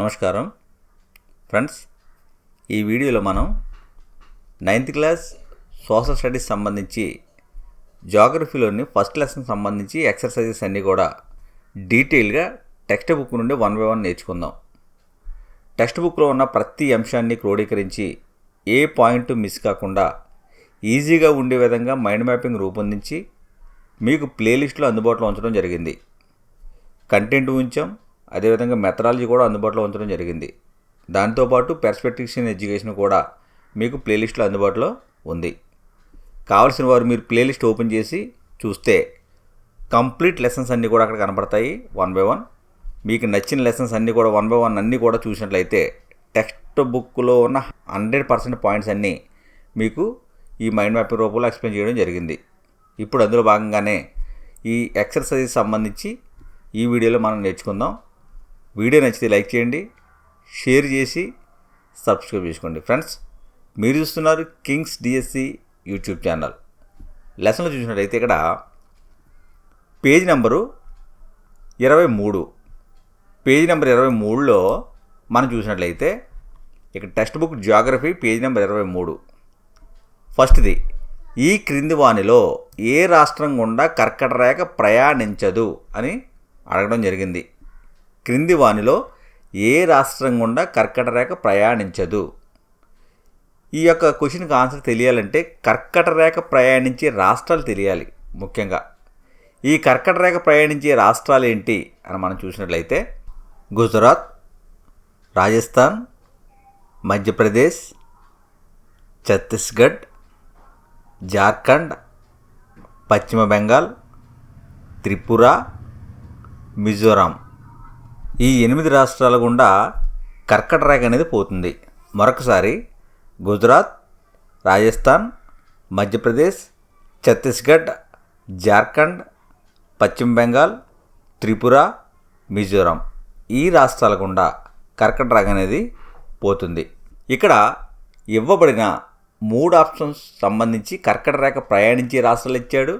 నమస్కారం. ఫ్రెండ్స్ ఈ వీడియోలో మనం నైన్త్ క్లాస్ సోషల్ స్టడీస్ సంబంధించి జాగ్రఫీలోని ఫస్ట్ లెసన్ సంబంధించి ఎక్సర్సైజెస్ అన్నీ కూడా డీటెయిల్గా టెక్స్ట్ బుక్ నుండి వన్ బై వన్ నేర్చుకుందాం. టెక్స్ట్ బుక్లో ఉన్న ప్రతి అంశాన్ని క్రోడీకరించి ఏ పాయింట్ మిస్ కాకుండా ఈజీగా ఉండే విధంగా మైండ్ మ్యాపింగ్ రూపొందించి మీకు ప్లేలిస్ట్లో అందుబాటులో ఉంచడం జరిగింది. కంటెంట్ ఉంచాం అదేవిధంగా మెథడాలజీ కూడా అందుబాటులో ఉంచడం జరిగింది. దాంతోపాటు పెర్స్పెక్టిక్షన్ ఎడ్యుకేషన్ కూడా మీకు ప్లేలిస్ట్లో అందుబాటులో ఉంది. కావలసిన వారు మీరు ప్లేలిస్ట్ ఓపెన్ చేసి చూస్తే కంప్లీట్ లెసన్స్ అన్నీ కూడా అక్కడ కనపడతాయి వన్ బై వన్. మీకు నచ్చిన లెసన్స్ అన్నీ కూడా వన్ బై వన్ అన్నీ కూడా చూసినట్లయితే టెక్స్ట్ బుక్లో ఉన్న హండ్రెడ్ పర్సెంట్ పాయింట్స్ అన్నీ మీకు ఈ మైండ్ మ్యాపింగ్ రూపంలో ఎక్స్ప్లెయిన్ చేయడం జరిగింది. ఇప్పుడు అందులో భాగంగానే ఈ ఎక్సర్సైజ్ సంబంధించి ఈ వీడియోలో మనం నేర్చుకుందాం. వీడియో నచ్చితే లైక్ చేయండి షేర్ చేసి సబ్స్క్రైబ్ చేసుకోండి. ఫ్రెండ్స్ మీరు చూస్తున్నారు కింగ్స్ డిఎస్సి యూట్యూబ్ ఛానల్. లెసన్లో చూసినట్లయితే ఇక్కడ పేజ్ నెంబరు ఇరవై మూడు. పేజ్ నెంబర్ ఇరవై మూడులో మనం చూసినట్లయితే ఇక్కడ text book geography page number ఇరవై మూడు. ఫస్ట్ది ఈ క్రింది వానిలో ఏ రాష్ట్రం గుండా కర్కట రేఖ ప్రయాణించదు అని అడగడం జరిగింది. క్రింది వానిలో ఏ రాష్ట్రం గుండా కర్కట రేఖ ప్రయాణించదు? ఈ యొక్క క్వశ్చన్కి ఆన్సర్ తెలియాలంటే కర్కట రేఖ ప్రయాణించే రాష్ట్రాలు తెలియాలి ముఖ్యంగా. ఈ కర్కట రేఖ ప్రయాణించే రాష్ట్రాలు ఏంటి అని మనం చూసినట్లయితే గుజరాత్ రాజస్థాన్ మధ్యప్రదేశ్ ఛత్తీస్గఢ్ జార్ఖండ్ పశ్చిమ బెంగాల్ త్రిపుర మిజోరాం. ఈ ఎనిమిది రాష్ట్రాల గుండా కర్కట రేఖ అనేది పోతుంది. మరొకసారి గుజరాత్ రాజస్థాన్ మధ్యప్రదేశ్ ఛత్తీస్గఢ్ జార్ఖండ్ పశ్చిమ బెంగాల్ త్రిపుర మిజోరాం ఈ రాష్ట్రాల గుండా కర్కట రేఖ అనేది పోతుంది. ఇక్కడ ఇవ్వబడిన మూడు ఆప్షన్స్ సంబంధించి కర్కట రేఖ ప్రయాణించే రాష్ట్రాలు ఇచ్చాడు.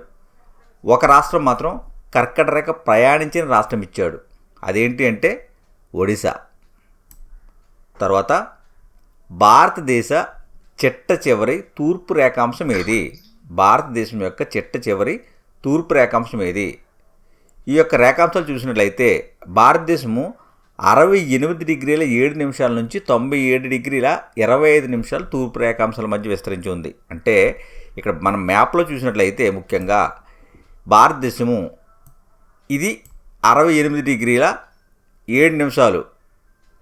ఒక రాష్ట్రం మాత్రం కర్కట రేఖ ప్రయాణించిన రాష్ట్రం ఇచ్చాడు. అదేంటి అంటే ఒడిశా. తర్వాత భారతదేశ చిట్ట చివరి తూర్పు రేఖాంశం ఏది? భారతదేశం యొక్క చిట్ట చివరి తూర్పు రేఖాంశం ఏది? ఈ యొక్క రేఖాంశాలు చూసినట్లయితే భారతదేశము అరవై ఎనిమిది డిగ్రీల ఏడు నిమిషాల నుంచి తొంభై ఏడు డిగ్రీల ఇరవై ఐదు నిమిషాలు తూర్పు రేఖాంశాల మధ్య విస్తరించి ఉంది. అంటే ఇక్కడ మనం మ్యాప్లో చూసినట్లయితే ముఖ్యంగా భారతదేశము ఇది అరవై ఎనిమిది డిగ్రీల ఏడు నిమిషాలు.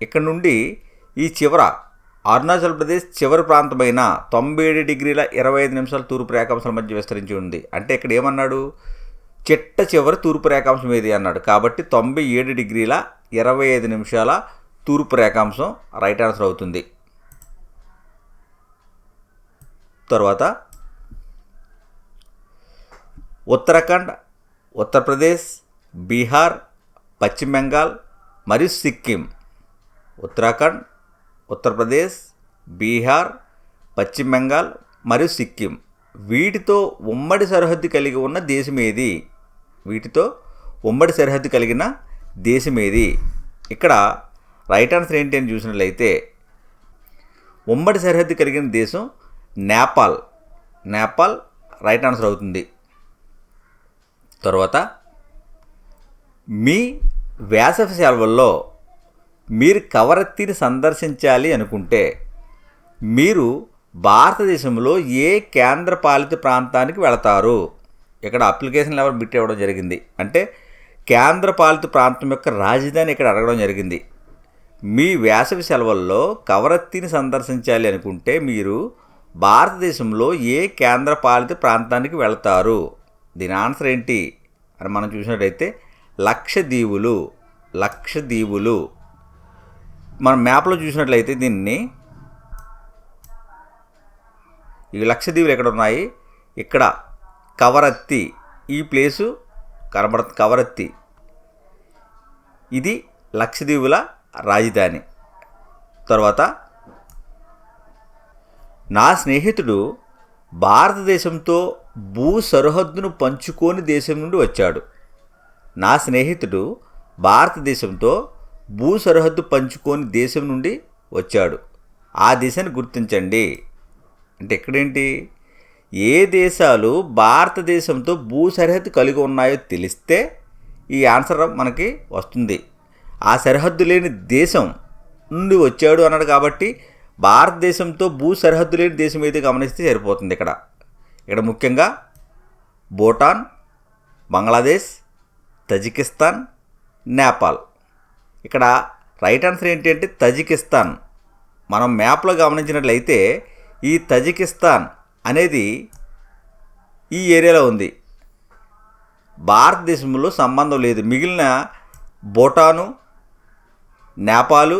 ఇక్కడ నుండి ఈ చివర అరుణాచల్ ప్రదేశ్ చివరి ప్రాంతమైన తొంభై ఏడు డిగ్రీల ఇరవై ఐదు నిమిషాల తూర్పు రేఖాంశాల మధ్య విస్తరించి ఉంది. అంటే ఇక్కడ ఏమన్నాడు? చిట్ట చివరి తూర్పు రేఖాంశం ఏది అన్నాడు. కాబట్టి తొంభై ఏడు డిగ్రీల ఇరవై ఐదు నిమిషాల తూర్పు రేఖాంశం రైట్ ఆన్సర్ అవుతుంది. తర్వాత ఉత్తరాఖండ్ ఉత్తరప్రదేశ్ బీహార్ పశ్చిమ బెంగాల్ మరియు సిక్కిం. ఉత్తరాఖండ్ ఉత్తరప్రదేశ్ బీహార్ పశ్చిమ బెంగాల్ మరియు సిక్కిం. వీటితో ఉమ్మడి సరిహద్దు కలిగి ఉన్న దేశం ఏది? వీటితో ఉమ్మడి సరిహద్దు కలిగిన దేశం ఏది? ఇక్కడ రైట్ ఆన్సర్ ఏంటి అని చూసినట్లయితే ఉమ్మడి సరిహద్దు కలిగిన దేశం నేపాల్. నేపాల్ రైట్ ఆన్సర్ అవుతుంది. తర్వాత మీ వేసవి సెలవుల్లో మీరు కవరత్తిని సందర్శించాలి అనుకుంటే మీరు భారతదేశంలో ఏ కేంద్రపాలిత ప్రాంతానికి వెళతారు? ఇక్కడ అప్లికేషన్ లెవెల్ బిట్ ఇవ్వడం జరిగింది. అంటే కేంద్ర పాలిత ప్రాంతం యొక్క రాజధాని ఇక్కడ అడగడం జరిగింది. మీ వేసవి సెలవుల్లో కవరత్తిని సందర్శించాలి అనుకుంటే మీరు భారతదేశంలో ఏ కేంద్ర పాలిత ప్రాంతానికి వెళతారు? దీని ఆన్సర్ ఏంటి? అని మనం చూసినట్టయితే లక్షదీవులు లక్షదీవులు. మన మ్యాప్లో చూసినట్లయితే దీన్ని ఈ లక్షదీవులు ఎక్కడ ఉన్నాయి? ఇక్కడ కవరత్తి ఈ ప్లేసు కనబడ కవరత్తి. ఇది లక్షదీవుల రాజధాని. తర్వాత నా స్నేహితుడు భారతదేశంతో భూ సరిహద్దును పంచుకోని దేశం నుండి వచ్చాడు. నా స్నేహితుడు భారతదేశంతో భూ సరిహద్దు పంచుకొని దేశం నుండి వచ్చాడు. ఆ దిశను గుర్తించండి. అంటే ఎక్కడేంటి ఏ దేశాలు భారతదేశంతో భూ సరిహద్దు కలిగి ఉన్నాయో తెలిస్తే ఈ ఆన్సర్ మనకి వస్తుంది. ఆ సరిహద్దు లేని దేశం నుండి వచ్చాడు అన్నాడు కాబట్టి భారతదేశంతో భూ సరిహద్దు లేని దేశం అయితే గమనిస్తే సరిపోతుంది ఇక్కడ. ఇక్కడ ముఖ్యంగా భూటాన్ బంగ్లాదేశ్ తజికిస్తాన్ నేపాల్. ఇక్కడ రైట్ ఆన్సర్ ఏంటంటే తజికిస్తాన్. మనం మ్యాప్లో గమనించినట్లయితే ఈ తజికిస్తాన్ అనేది ఈ ఏరియాలో ఉంది. భారతదేశంలో సంబంధం లేదు. మిగిలిన భూటాను నేపాలు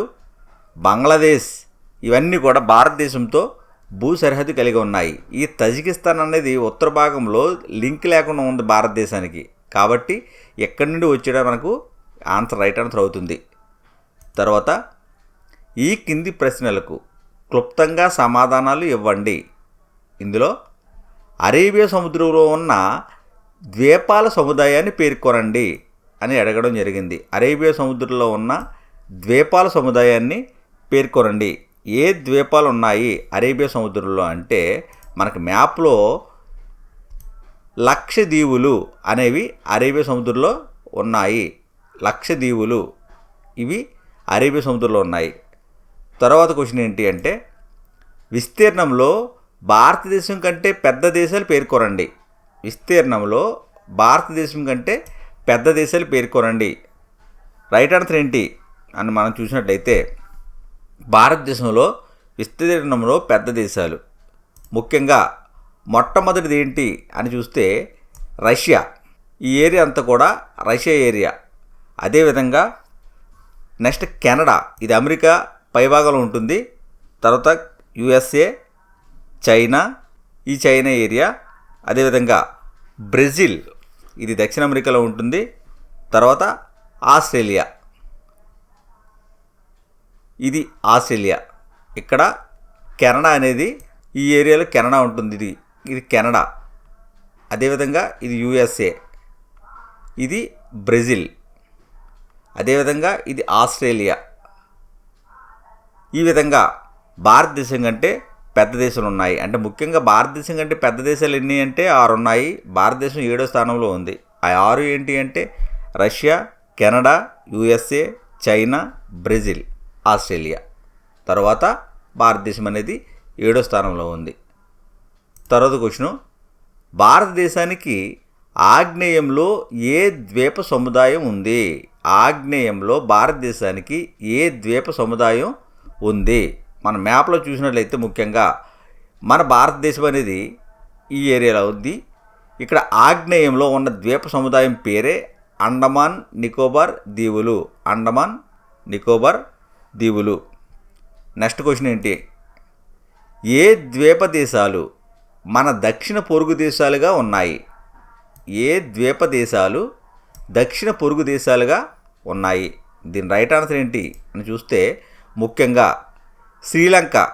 బంగ్లాదేశ్ ఇవన్నీ కూడా భారతదేశంతో భూ సరిహద్దు కలిగి ఉన్నాయి. ఈ తజికిస్తాన్ అనేది ఉత్తర భాగంలో లింక్ లేకుండా ఉంది భారతదేశానికి. కాబట్టి ఎక్కడి నుండి వచ్చాడో మనకు ఆన్సర్ రైట్ ఆన్సర్ అవుతుంది. తర్వాత ఈ కింది ప్రశ్నలకు క్లుప్తంగా సమాధానాలు ఇవ్వండి. ఇందులో అరేబియా సముద్రంలో ఉన్న ద్వీపాల సముదాయాన్ని పేర్కొనండి అని అడగడం జరిగింది. అరేబియా సముద్రంలో ఉన్న ద్వీపాల సముదాయాన్ని పేర్కొనండి. ఏ ద్వీపాలు ఉన్నాయి అరేబియా సముద్రంలో అంటే మనకు మ్యాప్లో లక్షద్వీపులు అనేవి అరేబియా సముద్రంలో ఉన్నాయి. లక్షద్వీపులు ఇవి అరేబియా సముద్రంలో ఉన్నాయి. తర్వాత క్వశ్చన్ ఏంటి అంటే విస్తీర్ణంలో భారతదేశం కంటే పెద్ద దేశాలు పేర్కొనండి. విస్తీర్ణంలో భారతదేశం కంటే పెద్ద దేశాలు పేర్కొనండి. రైట్ ఆన్సర్ ఏంటి? అని మనం చూసినట్లయితే భారతదేశంలో విస్తీర్ణంలో పెద్ద దేశాలు. ముఖ్యంగా మొట్టమొదటిది ఏంటి అని చూస్తే రష్యా. ఈ ఏరియా అంతా కూడా రష్యా ఏరియా. అదేవిధంగా నెక్స్ట్ కెనడా. ఇది అమెరికా పైభాగంలో ఉంటుంది. తర్వాత యుఎస్ఏ చైనా. ఈ చైనా ఏరియా. అదేవిధంగా బ్రెజిల్. ఇది దక్షిణ అమెరికాలో ఉంటుంది. తర్వాత ఆస్ట్రేలియా. ఇది ఆస్ట్రేలియా. ఇక్కడ కెనడా అనేది ఈ ఏరియాలో కెనడా ఉంటుంది. ఇది ఇది కెనడా. అదేవిధంగా ఇది యుఎస్ఏ. ఇది బ్రెజిల్. అదేవిధంగా ఇది ఆస్ట్రేలియా. ఈ విధంగా భారతదేశం కంటే పెద్ద దేశాలు ఉన్నాయి. అంటే ముఖ్యంగా భారతదేశం కంటే పెద్ద దేశాలు ఎన్ని అంటే ఆరు ఉన్నాయి. భారతదేశం ఏడో స్థానంలో ఉంది. ఆ ఆరు ఏంటి అంటే Russia Canada USA China Brazil Australia. తర్వాత భారతదేశం అనేది ఏడో స్థానంలో ఉంది. తర్వాత క్వశ్చన్ భారతదేశానికి ఆగ్నేయంలో ఏ ద్వీప సముదాయం ఉంది? ఆగ్నేయంలో భారతదేశానికి ఏ ద్వీప సముదాయం ఉంది? మన మ్యాప్లో చూసినట్లయితే ముఖ్యంగా మన భారతదేశం అనేది ఈ ఏరియాలో ఉంది. ఇక్కడ ఆగ్నేయంలో ఉన్న ద్వీప సముదాయం పేరే అండమాన్ నికోబార్ దీవులు. అండమాన్ నికోబార్ దీవులు. నెక్స్ట్ క్వశ్చన్ ఏంటి? ఏ ద్వీప దేశాలు మన దక్షిణ పొరుగు దేశాలుగా ఉన్నాయి. ఏ ద్వీప దేశాలు దక్షిణ పొరుగు దేశాలుగా ఉన్నాయి? దీని రైట్ ఆన్సర్ ఏంటి అని చూస్తే ముఖ్యంగా శ్రీలంక.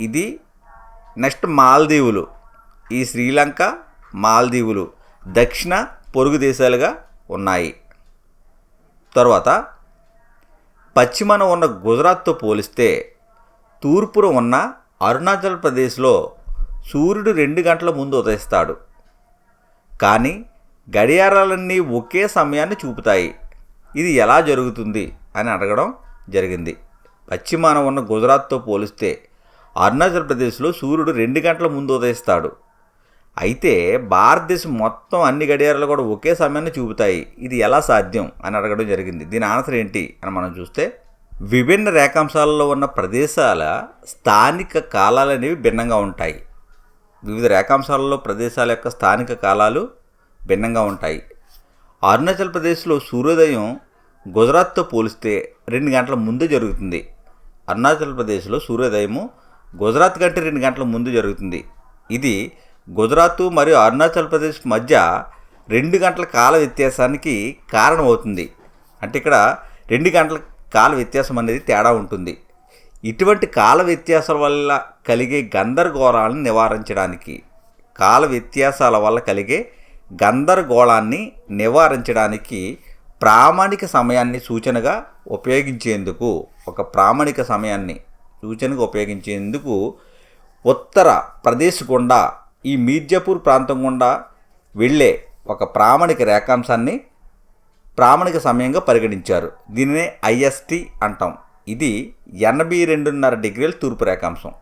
ఇది నెక్స్ట్ మాల్దీవులు. ఈ శ్రీలంక మాల్దీవులు దక్షిణ పొరుగు దేశాలుగా ఉన్నాయి. తర్వాత పశ్చిమన ఉన్న గుజరాత్తో పోలిస్తే తూర్పున ఉన్న అరుణాచల్ ప్రదేశ్లో సూర్యుడు రెండు గంటల ముందు ఉదయిస్తాడు. కానీ గడియారాలన్నీ ఒకే సమయాన్ని చూపుతాయి. ఇది ఎలా జరుగుతుంది? అని అడగడం జరిగింది. పశ్చిమాన ఉన్న గుజరాత్తో పోలిస్తే అరుణాచల్ ప్రదేశ్లో సూర్యుడు రెండు గంటల ముందు ఉదయిస్తాడు. అయితే భారతదేశం మొత్తం అన్ని గడియారాలు కూడా ఒకే సమయాన్ని చూపుతాయి. ఇది ఎలా సాధ్యం? అని అడగడం జరిగింది. దీని ఆన్సర్ ఏంటి? అని మనం చూస్తే విభిన్న రేఖాంశాలలో ఉన్న ప్రదేశాల స్థానిక కాలాలు అనేవి భిన్నంగా ఉంటాయి. వివిధ రేఖాంశాలలో ప్రదేశాల యొక్క స్థానిక కాలాలు భిన్నంగా ఉంటాయి. అరుణాచల్ ప్రదేశ్లో సూర్యోదయం గుజరాత్తో పోలిస్తే రెండు గంటల ముందు జరుగుతుంది. అరుణాచల్ ప్రదేశ్లో సూర్యోదయము గుజరాత్ కంటే రెండు గంటల ముందు జరుగుతుంది. ఇది గుజరాత్ మరియు అరుణాచల్ ప్రదేశ్ మధ్య రెండు గంటల కాల వ్యత్యాసానికి కారణమవుతుంది. అంటే ఇక్కడ రెండు గంటల కాల వ్యత్యాసం అనేది తేడా ఉంటుంది. ఇటువంటి కాల వ్యత్యాసాల వల్ల కలిగే గందరగోళాలను నివారించడానికి కాల వ్యత్యాసాల వల్ల కలిగే గందరగోళాన్ని నివారించడానికి ప్రామాణిక సమయాన్ని సూచనగా ఉపయోగించేందుకు ఒక ప్రామాణిక సమయాన్ని సూచనగా ఉపయోగించేందుకు ఉత్తర ప్రదేశ్ గుండా ఈ మీర్జాపూర్ ప్రాంతం గుండా వెళ్ళే ఒక ప్రామాణిక రేఖాంశాన్ని ప్రామాణిక సమయంగా పరిగణించారు. దీనినే ఐఎస్టి అంటాం. ఇది ఎనభై రెండున్నర డిగ్రీల తూర్పు రేఖాంశం.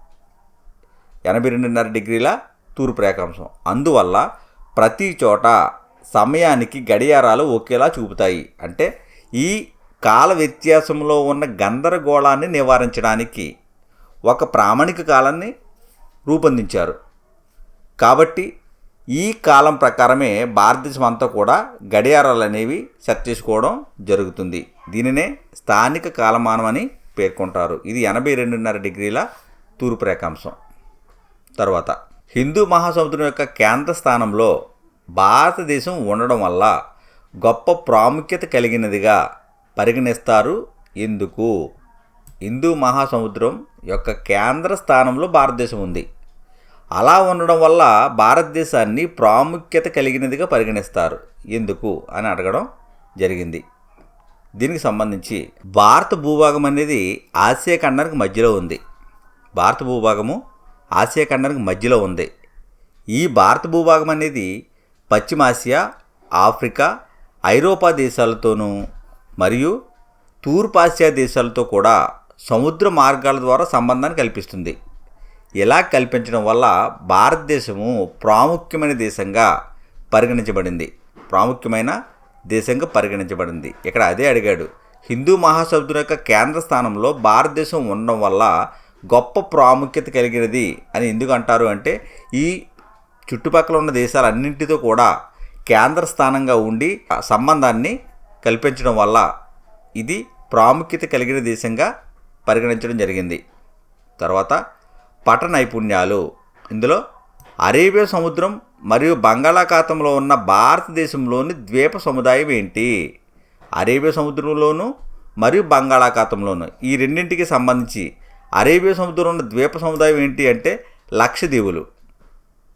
ఎనభై రెండున్నర డిగ్రీల తూర్పు రేఖాంశం. అందువల్ల ప్రతి చోట సమయానికి గడియారాలు ఒకేలా చూపుతాయి. అంటే ఈ కాల వ్యత్యాసంలో ఉన్న గందరగోళాన్ని నివారించడానికి ఒక ప్రామాణిక కాలాన్ని రూపొందించారు. కాబట్టి ఈ కాలం ప్రకారమే భారతదేశం అంతా కూడా గడియారాలు అనేవి సెట్ చేసుకోవడం జరుగుతుంది. దీనినే స్థానిక కాలమానం అని పేర్కొంటారు. ఇది ఎనభై రెండున్నర డిగ్రీల తూర్పు రేఖాంశం. తర్వాత హిందూ మహాసముద్రం యొక్క కేంద్ర స్థానంలో భారతదేశం ఉండడం వల్ల గొప్ప ప్రాముఖ్యత కలిగినదిగా పరిగణిస్తారు. ఎందుకు? హిందూ మహాసముద్రం యొక్క కేంద్ర స్థానంలో భారతదేశం ఉంది. అలా ఉండడం వల్ల భారతదేశాన్ని ప్రాముఖ్యత కలిగినదిగా పరిగణిస్తారు. ఎందుకు? అని అడగడం జరిగింది. దీనికి సంబంధించి భారత భూభాగం అనేది ఆసియా ఖండానికి మధ్యలో ఉంది. భారత భూభాగము ఆసియా ఖండానికి మధ్యలో ఉంది. ఈ భారత భూభాగం అనేది పశ్చిమాసియా ఆఫ్రికా ఐరోపా దేశాలతోనూ మరియు తూర్పాసియా దేశాలతో కూడా సముద్ర మార్గాల ద్వారా సంబంధాన్ని కల్పిస్తుంది. ఇలా కల్పించడం వల్ల భారతదేశము ప్రాముఖ్యమైన దేశంగా పరిగణించబడింది. ప్రాముఖ్యమైన దేశంగా పరిగణించబడింది. ఇక్కడ అదే అడిగాడు. హిందూ మహాసముద్రం యొక్క కేంద్ర స్థానంలో భారతదేశం ఉండడం వల్ల గొప్ప ప్రాముఖ్యత కలిగినది అని ఎందుకు అంటారు అంటే ఈ చుట్టుపక్కల ఉన్న దేశాలన్నింటితో కూడా కేంద్ర స్థానంగా ఉండి సంబంధాన్ని కల్పించడం వల్ల ఇది ప్రాముఖ్యత కలిగిన దేశంగా పరిగణించడం జరిగింది. తర్వాత పట నైపుణ్యాలు. ఇందులో అరేబియా సముద్రం మరియు బంగాళాఖాతంలో ఉన్న భారతదేశంలోని ద్వీప సముదాయం ఏంటి? అరేబియా సముద్రంలోను మరియు బంగాళాఖాతంలోను. ఈ రెండింటికి సంబంధించి అరేబియా సముద్రంలో ఉన్న ద్వీప సముదాయం ఏంటి అంటే లక్షద్వీపులు.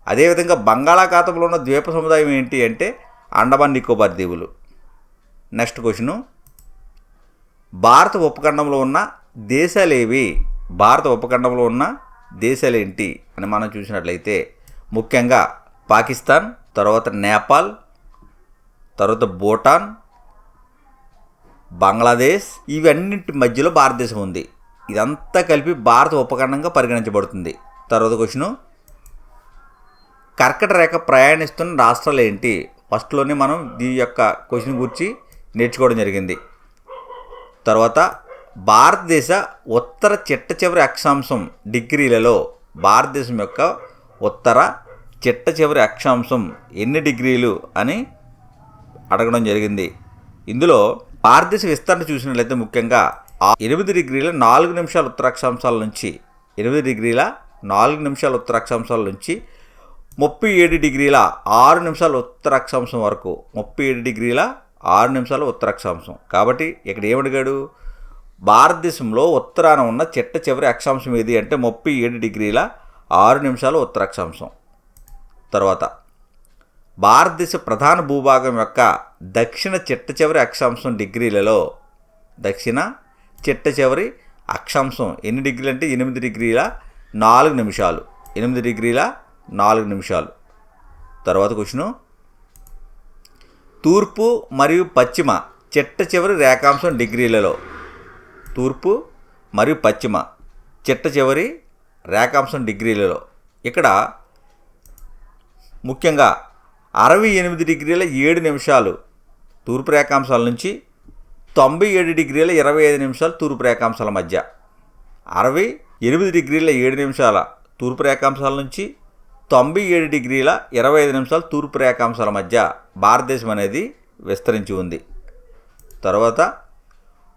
అదేవిధంగా బంగాళాఖాతంలో ఉన్న ద్వీప సముదాయం ఏంటి అంటే అండమాన్ నికోబార్ దీవులు నెక్స్ట్ క్వశ్చను. భారత ఉపఖండంలో ఉన్న దేశాలేవి? భారత ఉపఖండంలో ఉన్న దేశాలు ఏంటి అని మనం చూసినట్లయితే ముఖ్యంగా పాకిస్తాన్ తర్వాత నేపాల్ తర్వాత భూటాన్ బంగ్లాదేశ్ ఇవన్నింటి మధ్యలో భారతదేశం ఉంది. ఇదంతా కలిపి భారత ఉపఖండంగా పరిగణించబడుతుంది. తర్వాత క్వశ్చను. కర్కట రేఖ ప్రయాణిస్తున్న రాష్ట్రాలు ఏంటి? ఫస్ట్లోనే మనం దీని యొక్క క్వశ్చన్ గురించి నేర్చుకోవడం జరిగింది. తర్వాత భారతదేశ ఉత్తర చిట్ట చివరి అక్షాంశం డిగ్రీలలో భారతదేశం యొక్క ఉత్తర చిట్ట చివరి అక్షాంశం ఎన్ని డిగ్రీలు అని అడగడం జరిగింది. ఇందులో భారతదేశ విస్తరణ చూసినట్లయితే ముఖ్యంగా ఎనిమిది డిగ్రీల నాలుగు నిమిషాల ఉత్తరాక్షాంశాల నుంచి ఎనిమిది డిగ్రీల నాలుగు నిమిషాల ఉత్తరాక్షాంశాల నుంచి ముప్పై ఏడు డిగ్రీల ఆరు నిమిషాల ఉత్తరాక్షాంశం వరకు ముప్పై ఏడు డిగ్రీల ఆరు నిమిషాల ఉత్తరాక్షాంశం. కాబట్టి ఇక్కడ ఏమడిగాడు భారతదేశంలో ఉత్తరాన ఉన్న చిట్ట చివరి అక్షాంశం ఏది అంటే ముప్పై ఏడు డిగ్రీల ఆరు నిమిషాల ఉత్తరాక్షాంశం. తర్వాత భారతదేశ ప్రధాన భూభాగం యొక్క దక్షిణ చిట్ట చివరి అక్షాంశం డిగ్రీలలో దక్షిణ చిట్ట చివరి అక్షాంశం ఎన్ని డిగ్రీలు అంటే ఎనిమిది డిగ్రీల నాలుగు నిమిషాలు. ఎనిమిది డిగ్రీల నాలుగు నిమిషాలు. తర్వాత క్వశ్చను. తూర్పు మరియు పశ్చిమ చిట్ట చివరి రేఖాంశం డిగ్రీలలో తూర్పు మరియు పశ్చిమ చిట్ట చివరి రేఖాంశం డిగ్రీలలో. ఇక్కడ ముఖ్యంగా అరవై ఎనిమిది డిగ్రీల ఏడు నిమిషాలు తూర్పు రేఖాంశాల నుంచి తొంభై ఏడు డిగ్రీల ఇరవై ఐదు నిమిషాలు తూర్పు రేఖాంశాల మధ్య. అరవై ఎనిమిది డిగ్రీల ఏడు నిమిషాల తూర్పు రేఖాంశాల నుంచి తొంభై ఏడు డిగ్రీల ఇరవై ఐదు నిమిషాలు తూర్పు రేఖాంశాల మధ్య భారతదేశం అనేది విస్తరించి ఉంది. తర్వాత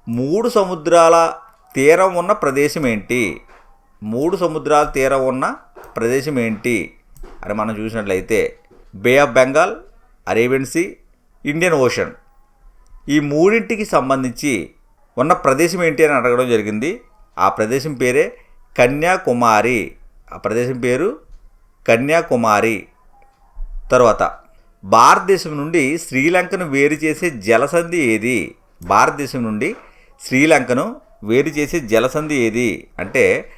మూడు సముద్రాల తీరం ఉన్న ప్రదేశం ఏంటి? మూడు సముద్రాల తీరం ఉన్న ప్రదేశం ఏంటి? అని మనం చూసినట్లయితే bay of Bengal Arabian sea Indian ocean. ఈ మూడింటికి సంబంధించి ఉన్న ప్రదేశం ఏంటి అని అడగడం జరిగింది. ఆ ప్రదేశం పేరే కన్యాకుమారి. ఆ ప్రదేశం పేరు కన్యాకుమారి. తర్వాత భారతదేశం నుండి శ్రీలంకను వేరు చేసే జలసంధి ఏది? భారతదేశం నుండి శ్రీలంకను వేరు చేసే జలసంధి ఏది? అంటే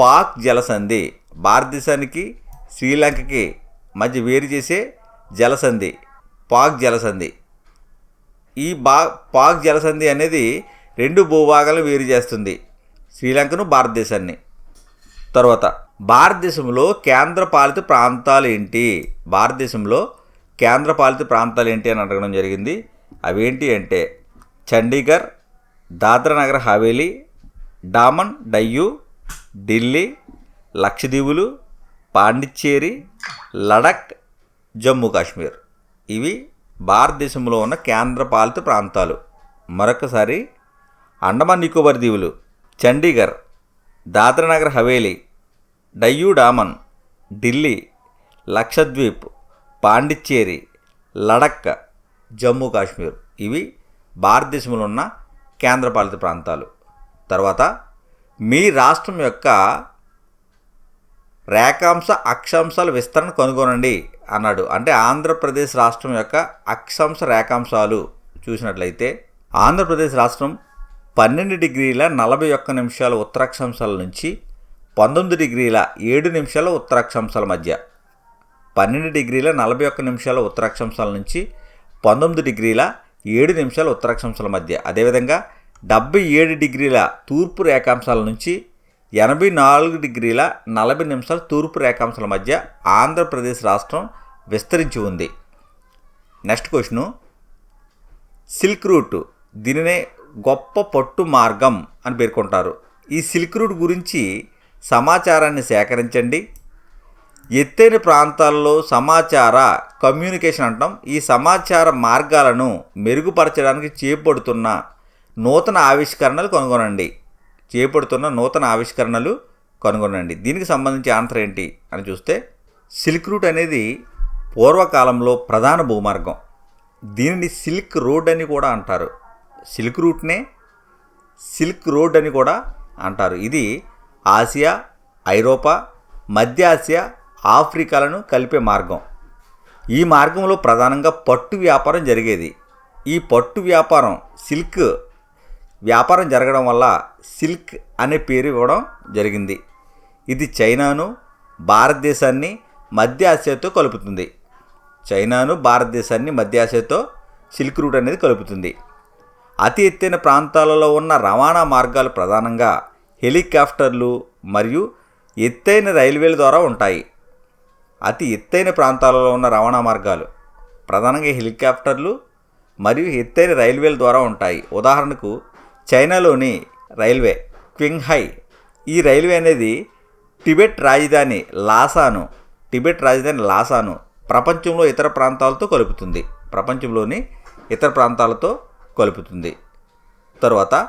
పాక్ జలసంధి. భారతదేశానికి శ్రీలంకకి మధ్య వేరు చేసే జలసంధి పాక్ జలసంధి. ఈ బా పాక్ జలసంధి అనేది రెండు భూభాగాలు వేరు చేస్తుంది శ్రీలంకను భారతదేశాన్ని. తర్వాత భారతదేశంలో కేంద్రపాలిత ప్రాంతాలు ఏంటి? భారతదేశంలో కేంద్రపాలిత ప్రాంతాలు ఏంటి అని అడగడం జరిగింది. అవేంటి అంటే చండీగఢ్ దాద్రా నగర్ హవేలీ డామన్ డయ్యూ ఢిల్లీ లక్షద్వీపులు పాండిచ్చేరి లడక్ జమ్మూ కాశ్మీర్. ఇవి భారతదేశంలో ఉన్న కేంద్రపాలిత ప్రాంతాలు. మరొకసారి అండమాన్ నికోబార్ దీవులు చండీగఢ్ దాద్రానగర్ హవేలీ డయ్యూ డామన్ ఢిల్లీ లక్షద్వీప్ పాండిచ్చేరి లడక్ జమ్మూ కాశ్మీర్. ఇవి భారతదేశంలో ఉన్న కేంద్రపాలిత ప్రాంతాలు. తర్వాత మీ రాష్ట్రం యొక్క రేఖాంశ అక్షాంశాల విస్తరణ కనుగొనండి అన్నాడు. అంటే ఆంధ్రప్రదేశ్ రాష్ట్రం యొక్క అక్షాంశ రేఖాంశాలు చూసినట్లయితే ఆంధ్రప్రదేశ్ రాష్ట్రం పన్నెండు డిగ్రీల నలభై ఒక్క నిమిషాల ఉత్తరాక్షాంశాల నుంచి పంతొమ్మిది డిగ్రీల ఏడు నిమిషాల ఉత్తరాక్షాంశాల మధ్య పన్నెండు డిగ్రీల నలభై ఒక్క నిమిషాల ఉత్తరాక్షాంశాల నుంచి పంతొమ్మిది డిగ్రీల ఏడు నిమిషాల ఉత్తరాక్షాంశాల మధ్య. అదేవిధంగా డెబ్బై ఏడు డిగ్రీల తూర్పు రేఖాంశాల నుంచి ఎనభై నాలుగు డిగ్రీల నలభై నిమిషాల తూర్పు రేఖాంశాల మధ్య ఆంధ్రప్రదేశ్ రాష్ట్రం విస్తరించి ఉంది. Next question. సిల్క్ రూట్ దీనినే గొప్ప పట్టు మార్గం అని పేర్కొంటారు. ఈ సిల్క్ రూట్ గురించి సమాచారాన్ని సేకరించండి. ఎత్తైన ప్రాంతాల్లో సమాచార కమ్యూనికేషన్ అంటాం ఈ సమాచార మార్గాలను మెరుగుపరచడానికి చేపడుతున్న నూతన ఆవిష్కరణలు కనుగొనండి. చేపడుతున్న నూతన ఆవిష్కరణలు కనుగొనండి. దీనికి సంబంధించి ఆన్సర్ ఏంటి అని చూస్తే సిల్క్ రూట్ అనేది పూర్వకాలంలో ప్రధాన భూమార్గం. దీనిని సిల్క్ రోడ్ అని కూడా అంటారు. సిల్క్ రూట్నే సిల్క్ రోడ్ అని కూడా అంటారు. ఇది ఆసియా ఐరోపా మధ్య ఆసియా ఆఫ్రికాలను కలిపే మార్గం. ఈ మార్గంలో ప్రధానంగా పట్టు వ్యాపారం జరిగేది. ఈ పట్టు వ్యాపారం సిల్క్ వ్యాపారం జరగడం వల్ల సిల్క్ అనే పేరు ఇవ్వడం జరిగింది. ఇది చైనాను భారతదేశాన్ని మధ్య ఆసియాతో కలుపుతుంది. చైనాను భారతదేశాన్ని మధ్య ఆసియాతో సిల్క్ రూట్ అనేది కలుపుతుంది. అతి ఎత్తైన ప్రాంతాలలో ఉన్న రవాణా మార్గాలు ప్రధానంగా హెలికాప్టర్లు మరియు ఎత్తైన రైల్వేల ద్వారా ఉంటాయి. అతి ఎత్తైన ప్రాంతాలలో ఉన్న రవాణా మార్గాలు ప్రధానంగా హెలికాప్టర్లు మరియు ఎత్తైన రైల్వేల ద్వారా ఉంటాయి. ఉదాహరణకు చైనాలోని రైల్వే క్వింగ్హై. ఈ రైల్వే అనేది టిబెట్ రాజధాని లాసాను టిబెట్ రాజధాని లాసాను ప్రపంచంలో ఇతర ప్రాంతాలతో కలుపుతుంది. ప్రపంచంలోని ఇతర ప్రాంతాలతో కలుపుతుంది. తర్వాత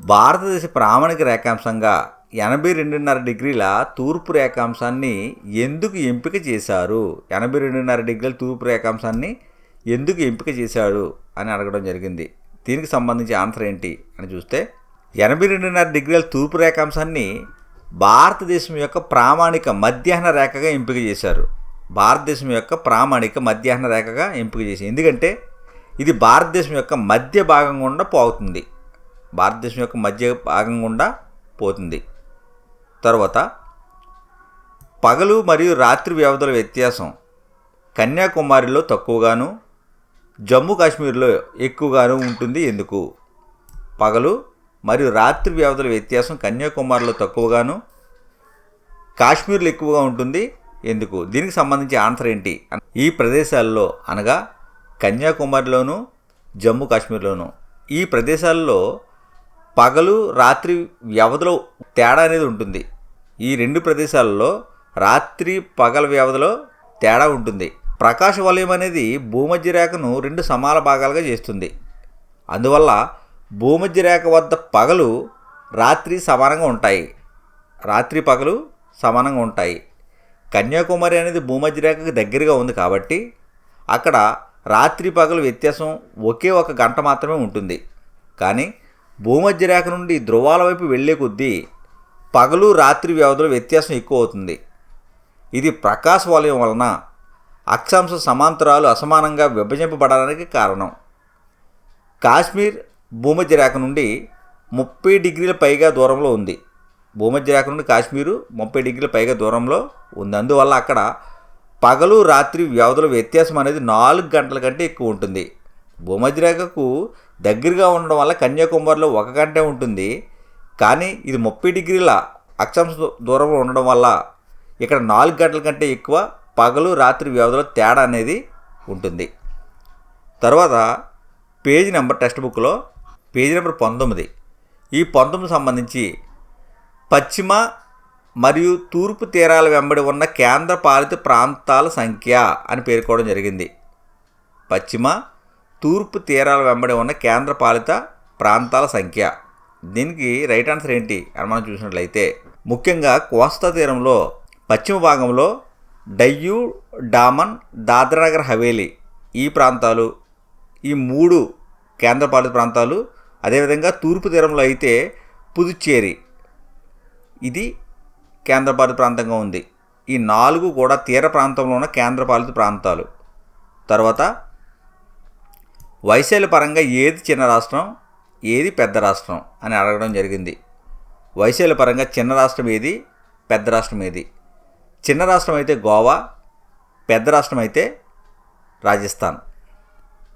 భారతదేశ ప్రామాణిక రేఖాంశంగా ఎనభై రెండున్నర డిగ్రీల తూర్పు రేఖాంశాన్ని ఎందుకు ఎంపిక చేశారు? ఎనభై రెండున్నర డిగ్రీల తూర్పు రేఖాంశాన్ని ఎందుకు ఎంపిక చేశాడు అని అడగడం జరిగింది. దీనికి సంబంధించి ఆన్సర్ ఏంటి అని చూస్తే ఎనభై రెండున్నర డిగ్రీల తూర్పు రేఖాంశాన్ని భారతదేశం యొక్క ప్రామాణిక మధ్యాహ్న రేఖగా ఎంపిక చేశారు. భారతదేశం యొక్క ప్రామాణిక మధ్యాహ్న రేఖగా ఎంపిక చేశారు. ఎందుకంటే ఇది భారతదేశం యొక్క మధ్య భాగం గుండా పోతుంది. భారతదేశం యొక్క మధ్య భాగం గుండా పోతుంది. తర్వాత పగలు మరియు రాత్రి వ్యవధుల వ్యత్యాసం. కన్యాకుమారిలో తక్కువగాను జమ్మూ కాశ్మీర్లో ఎక్కువగాను ఉంటుంది. ఎందుకు? పగలు మరియు రాత్రి వ్యవధుల వ్యత్యాసం కన్యాకుమారిలో తక్కువగాను. కాశ్మీర్లో ఎక్కువగా ఉంటుంది. ఎందుకు? దీనికి సంబంధించి ఆన్సర్ ఏంటి? ఈ ప్రదేశాల్లో అనగా కన్యాకుమారిలోను జమ్మూ కాశ్మీర్లోను. ఈ ప్రదేశాల్లో పగలు రాత్రి వ్యవధిలో తేడా అనేది ఉంటుంది. ఈ రెండు ప్రదేశాల్లో రాత్రి పగల వ్యవధిలో తేడా ఉంటుంది. ప్రకాశ వలయం అనేది భూమధ్య రేఖను రెండు సమాన భాగాలుగా చేస్తుంది. అందువల్ల భూమధ్య రేఖ వద్ద పగలు రాత్రి సమానంగా ఉంటాయి. రాత్రి పగలు సమానంగా ఉంటాయి. కన్యాకుమారి అనేది భూమధ్య రేఖకు దగ్గరగా ఉంది కాబట్టి అక్కడ రాత్రి పగలు వ్యత్యాసం ఒకే ఒక గంట మాత్రమే ఉంటుంది. కానీ భూమధ్య రేఖ నుండి ధ్రువాల వైపు వెళ్ళే కొద్దీ పగలు రాత్రి వ్యవధిలో వ్యత్యాసం ఎక్కువ అవుతుంది. ఇది ప్రకాశ వలయం వలన అక్షాంశ సమాంతరాలు అసమానంగా విభజింపబడడానికి కారణం. కాశ్మీర్ భూమధ్య రేఖ నుండి ముప్పై డిగ్రీల పైగా దూరంలో ఉంది. భూమధ్య రేఖ నుండి కాశ్మీరు ముప్పై డిగ్రీల పైగా దూరంలో ఉంది. అందువల్ల అక్కడ పగలు రాత్రి వ్యవధిలో వ్యత్యాసం అనేది నాలుగు గంటల కంటే ఎక్కువ ఉంటుంది. భూమధ్య రేఖకు దగ్గరగా ఉండడం వల్ల కన్యాకుమారిలో ఒక గంటే ఉంటుంది. కానీ ఇది ముప్పై డిగ్రీల అక్షాంశ దూరంలో ఉండడం వల్ల ఇక్కడ నాలుగు గంటల కంటే ఎక్కువ పగలు రాత్రి వ్యవధిలో తేడా అనేది ఉంటుంది. తర్వాత పేజీ నెంబర్ టెక్స్ట్ బుక్లో పేజీ నెంబర్ పంతొమ్మిది. ఈ పంతొమ్మిది సంబంధించి పశ్చిమ మరియు తూర్పు తీరాల వెంబడి ఉన్న కేంద్ర పాలిత ప్రాంతాల సంఖ్య అని పేర్కోవడం జరిగింది. పశ్చిమ తూర్పు తీరాల వెంబడి ఉన్న కేంద్ర పాలిత ప్రాంతాల సంఖ్య. దీనికి రైట్ ఆన్సర్ ఏంటి అని మనం చూసినట్లయితే ముఖ్యంగా కోస్తా తీరంలో పశ్చిమ భాగంలో డయ్యూ డామన్ దాద్రానగర్ హవేలీ ఈ ప్రాంతాలు ఈ మూడు కేంద్రపాలిత ప్రాంతాలు అదేవిధంగా తూర్పు తీరంలో అయితే పుదుచ్చేరి. ఇది కేంద్రపాలిత ప్రాంతంగా ఉంది. ఈ నాలుగు కూడా తీర ప్రాంతంలో ఉన్న కేంద్రపాలిత ప్రాంతాలు. తర్వాత వైశాల్య పరంగా ఏది చిన్న రాష్ట్రం ఏది పెద్ద రాష్ట్రం అని అడగడం జరిగింది. వైశాల్య పరంగా చిన్న రాష్ట్రం ఏది పెద్ద రాష్ట్రం ఏది? చిన్న రాష్ట్రం అయితే గోవా పెద్ద రాష్ట్రం అయితే రాజస్థాన్.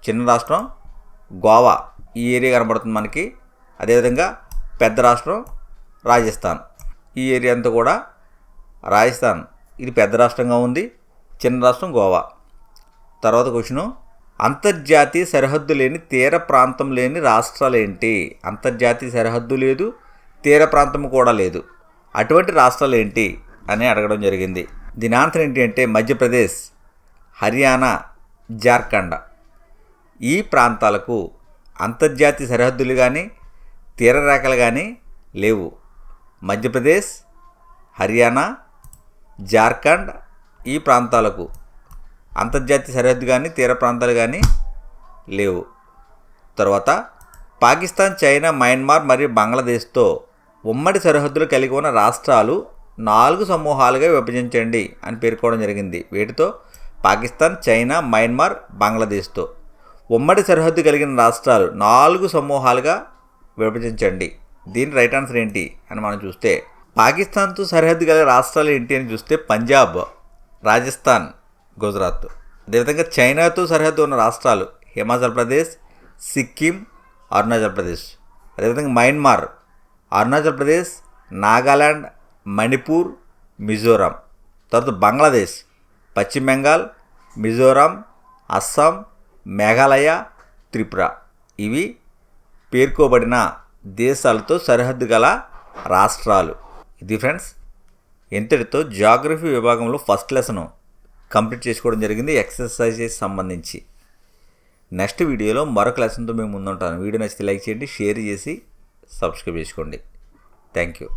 చిన్న రాష్ట్రం గోవా ఈ ఏరియా కనబడుతుంది మనకి. అదేవిధంగా పెద్ద రాష్ట్రం రాజస్థాన్. ఈ ఏరియా అంతా కూడా రాజస్థాన్. ఇది పెద్ద రాష్ట్రంగా ఉంది. చిన్న రాష్ట్రం గోవా. తర్వాత క్వశ్చను అంతర్జాతీయ సరిహద్దు లేని తీర ప్రాంతం లేని రాష్ట్రాలు ఏంటి? అంతర్జాతీయ సరిహద్దు లేదు తీర ప్రాంతం కూడా లేదు. అటువంటి రాష్ట్రాలు ఏంటి? అని అడగడం జరిగింది. దీని ఆన్సర్ ఏంటి అంటే మధ్యప్రదేశ్ హర్యానా జార్ఖండ్. ఈ ప్రాంతాలకు అంతర్జాతీయ సరిహద్దులు కానీ తీరరేఖలు కానీ లేవు. మధ్యప్రదేశ్ హర్యానా జార్ఖండ్ ఈ ప్రాంతాలకు అంతర్జాతీయ సరిహద్దు కానీ తీర ప్రాంతాలు కానీ లేవు. తర్వాత పాకిస్తాన్ చైనా మయన్మార్ మరియు బంగ్లాదేశ్తో ఉమ్మడి సరిహద్దులు కలిగి ఉన్న రాష్ట్రాలు నాలుగు సమూహాలుగా విభజించండి అని పేర్కోవడం జరిగింది. వీటితో పాకిస్తాన్ చైనా మయన్మార్ బంగ్లాదేశ్తో. ఉమ్మడి సరిహద్దు కలిగిన రాష్ట్రాలు నాలుగు సమూహాలుగా విభజించండి. దీని రైట్ ఆన్సర్ ఏంటి అని మనం చూస్తే పాకిస్తాన్తో సరిహద్దు కలిగిన రాష్ట్రాలు ఏంటి అని చూస్తే పంజాబ్ రాజస్థాన్ గుజరాత్. అదేవిధంగా చైనాతో సరిహద్దు ఉన్న రాష్ట్రాలు హిమాచల్ ప్రదేశ్ సిక్కిం అరుణాచల్ ప్రదేశ్. అదేవిధంగా మయన్మార్ అరుణాచల్ ప్రదేశ్ నాగాలాండ్ మణిపూర్ మిజోరాం. తర్వాత బంగ్లాదేశ్ పశ్చిమ బెంగాల్ మిజోరాం అస్సాం మేఘాలయ త్రిపుర. ఇవి పేర్కోబడిన దేశాలతో సరిహద్దు గల రాష్ట్రాలు. ఇది ఫ్రెండ్స్ ఇంతటితో జాగ్రఫీ విభాగంలో ఫస్ట్ లెసన్ కంప్లీట్ చేసుకోవడం జరిగింది ఎక్సర్సైజెస్ సంబంధించి. నెక్స్ట్ వీడియోలో మరొక లెసన్తో మేము ముందుంటాను. వీడియో నచ్చితే లైక్ చేయండి షేర్ చేసి సబ్స్క్రైబ్ చేసుకోండి. Thank you.